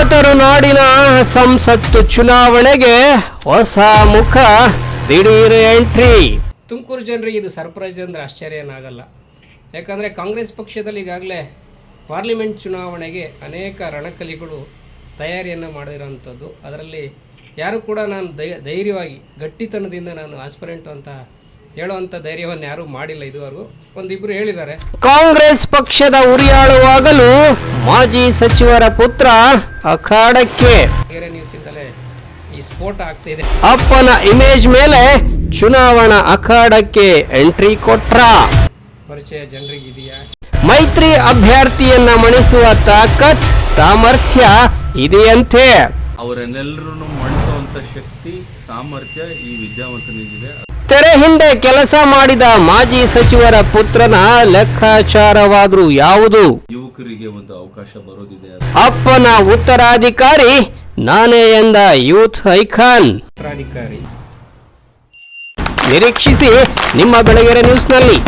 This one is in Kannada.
ಇಪ್ಪತ್ತರ ನಾಡಿನ ಸಂಸತ್ತು ಚುನಾವಣೆಗೆ ಹೊಸ ಮುಖ ದಿಢೀರ್ ಎಂಟ್ರಿ. ತುಮಕೂರು ಜನರಿಗೆ ಇದು ಸರ್ಪ್ರೈಸ್ ಅಂದರೆ ಆಶ್ಚರ್ಯ ಏನಾಗಲ್ಲ. ಯಾಕಂದರೆ ಕಾಂಗ್ರೆಸ್ ಪಕ್ಷದಲ್ಲಿ ಈಗಾಗಲೇ ಪಾರ್ಲಿಮೆಂಟ್ ಚುನಾವಣೆಗೆ ಅನೇಕ ರಣಕಲಿಗಳು ತಯಾರಿಯನ್ನು ಮಾಡಿರೋಂಥದ್ದು ಅದರಲ್ಲಿ ಯಾರು ಕೂಡ ನಾನು ಧೈರ್ಯವಾಗಿ ಗಟ್ಟಿತನದಿಂದ ನಾನು ಆಸ್ಪರೆಂಟು ಅಂತ ಹೇಳುವಂಥ ಧೈರ್ಯವನ್ನು ಯಾರೂ ಮಾಡಿಲ್ಲ ಇದುವರೆಗೂ. ಒಂದಿಬ್ಬರು ಹೇಳಿದ್ದಾರೆ. ಕಾಂಗ್ರೆಸ್ ಪಕ್ಷದ ಉರಿಯಾಳುವಾಗಲೂ ಮಾಜಿ ಸಚಿವರ ಪುತ್ರ ಅಖಾಡಕ್ಕೆ. ಈ ಸ್ಫೋಟ ಆಗ್ತಿದೆ. ಅಪ್ಪನ ಇಮೇಜ್ ಮೇಲೆ ಚುನಾವಣಾ ಅಖಾಡಕ್ಕೆ ಎಂಟ್ರಿ ಕೊಟ್ರ. ಪರಿಚಯ ಜನರಿಗಿದೆಯಾ? ಮೈತ್ರಿ ಅಭ್ಯರ್ಥಿಯನ್ನ ಮಣಿಸುವ ತಾಕತ್ ಸಾಮರ್ಥ್ಯ ಇದೆಯಂತೆ. ಅವರನ್ನೆಲ್ಲರೂ ಮಣಿಸುವಂತ ಶಕ್ತಿ ಸಾಮರ್ಥ್ಯ ಈ ವಿದ್ಯಾವಂತನಿಗಿದೆ. ತೆರೆ ಹಿಂದೆ ಕೆಲಸ ಮಾಡಿದ ಮಾಜಿ ಸಚಿವರ ಪುತ್ರನ ಲೆಕ್ಕಾಚಾರವಾದ್ರೂ ಯಾವುದು? ಯುವಕರಿಗೆ ಒಂದು ಅವಕಾಶ ಬರೋದಿದೆ ಅಪ್ಪನ ಉತ್ತರಾಧಿಕಾರಿ ನಾನೇ ಎಂದ ಯೂತ್ ಐಖಾನ್ ಉತ್ತರಾಧಿಕಾರಿ. ನಿರೀಕ್ಷಿಸಿ ನಿಮ್ಮ ಬೆಳಗೆರೆ ನ್ಯೂಸ್ನಲ್ಲಿ.